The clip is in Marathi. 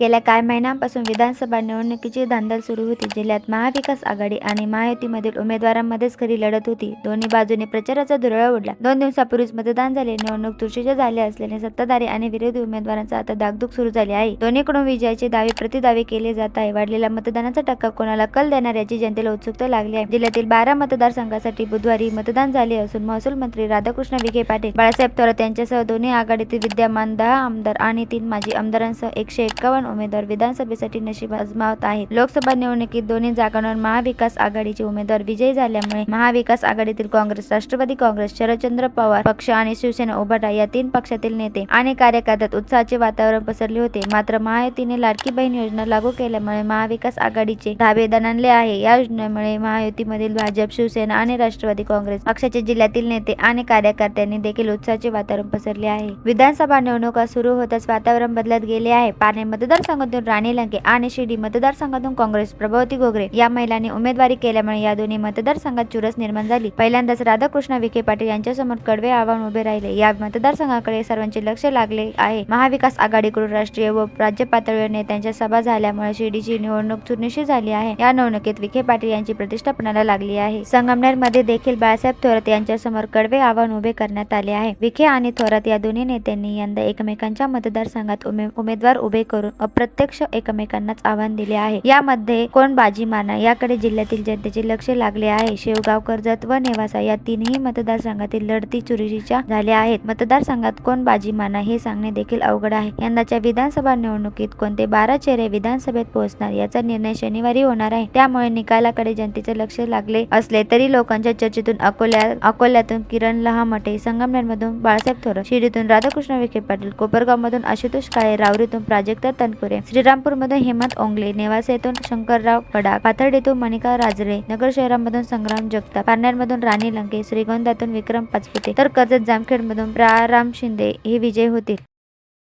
गेल्या काही महिन्यांपासून विधानसभा निवडणुकीची धांदल सुरू होती. जिल्ह्यात महाविकास आघाडी आणि महायुतीमधील उमेदवारांमध्येच खरी लढत होती. दोन्ही बाजूने प्रचाराचा धुरळा उडला दोन दिवसापूर्वीच मतदान झाले. निवडणूक चुरशीच्या झाले असल्याने सत्ताधारी आणि विरोधी उमेदवारांचा आता दागदुग सुरू झाली आहे. दोन्हीकडून विजयाचे दावे प्रतिदावे केले जात आहे. वाढलेला मतदानाचा टक्का कोणाला कल देणार याची जनतेला उत्सुकता लागली आहे. जिल्ह्यातील बारा मतदारसंघासाठी बुधवारी मतदान झाले असून महसूल मंत्री राधाकृष्ण विखे पाटील बाळासाहेब थोरात यांच्यासह दोन्ही आघाडीतील विद्यमान दहा आमदार आणि तीन माजी आमदारांसह एकशे एक्कावन्न उमेदवार विधानसभेसाठी नशीब आजमावत आहेत. लोकसभा निवडणुकीत दोन्ही जागांवर महाविकास आघाडीचे उमेदवार विजयी झाल्यामुळे महाविकास आघाडीतील काँग्रेस राष्ट्रवादी काँग्रेस शरदचंद्र पवार पक्ष आणि शिवसेना उभाटा या तीन पक्षातील नेते आणि कार्यकर्त्यात उत्साहाचे वातावरण पसरले होते. मात्र महायुतीने लाडकी बहीण योजना लागू केल्यामुळे महाविकास आघाडीचे धाबे दणाणले आहे. या योजनेमुळे महायुतीमधील भाजप शिवसेना आणि राष्ट्रवादी काँग्रेस पक्षाचे जिल्ह्यातील नेते आणि कार्यकर्त्यांनी देखील उत्साहाचे वातावरण पसरले आहे. विधानसभा निवडणुका सुरू होताच वातावरण बदलत गेले आहे. पाणे मतदारसंघातून राणी लंके आणि शिर्डी मतदारसंघातून काँग्रेस प्रभावती गोगरे या महिलांनी उमेदवारी केल्यामुळे या दोन्ही मतदारसंघात चुरस निर्माण झाली. पहिल्यांदाच राधाकृष्ण विखे पाटील यांच्यासमोर कडवे आव्हान उभे राहिले. या मतदारसंघाकडे सर्वांचे लक्ष लागले आहे. महाविकास आघाडीकडून राष्ट्रीय व राज्य पातळीवर नेत्यांच्या सभा झाल्यामुळे शिर्डीची निवडणूक चुरनिशी झाली आहे. या निवडणुकीत विखे पाटील यांची प्रतिष्ठापनाला लागली आहे. संगमनेरमध्ये देखील बाळासाहेब थोरात यांच्यासमोर कडवे आव्हान उभे करण्यात आले आहे. विखे आणि थोरात या दोन्ही नेत्यांनी यंदा एकमेकांच्या मतदारसंघात उमे उमेदवार उभे करून अप्रत्यक्ष एकमेकांनाच आव्हान दिले आहे. यामध्ये कोण बाजी मारणार? याकडे जिल्ह्यातील जनतेचे लक्ष लागले आहे. शेवगाव कर्जत व नेवासा या तीनही मतदारसंघातील लढती चुरीच्या झाल्या आहेत. मतदारसंघात कोण बाजी मारणार हे सांगणे देखील अवघड आहे. यंदाच्या विधानसभा निवडणुकीत कोणते बारा चेहरे विधानसभेत पोहोचणार याचा निर्णय शनिवारी होणार आहे. त्यामुळे निकालाकडे जनतेचे लक्ष लागले असले तरी लोकांच्या चर्चेतून अकोल्या अकोल्यातून किरण लहामटे संगमनेरमधून बाळासाहेब थोरात शिर्डीतून राधाकृष्ण विखे पाटील कोपरगावमधून आशुतोष काळे रावरीतून प्राजक्ता श्रीरामपूर श्रीरामपूरमधून हेमंत ओंगले नेवासेतून शंकरराव कडा पाथर्डीतून मणिका राजरे नगर शहरामधून संग्राम जगताप पारनेरमधून राणी लंके श्रीगोंद्यातून विक्रम पाचपुते तर कर्जत जामखेडमधून प्राराम शिंदे हे विजय होतील.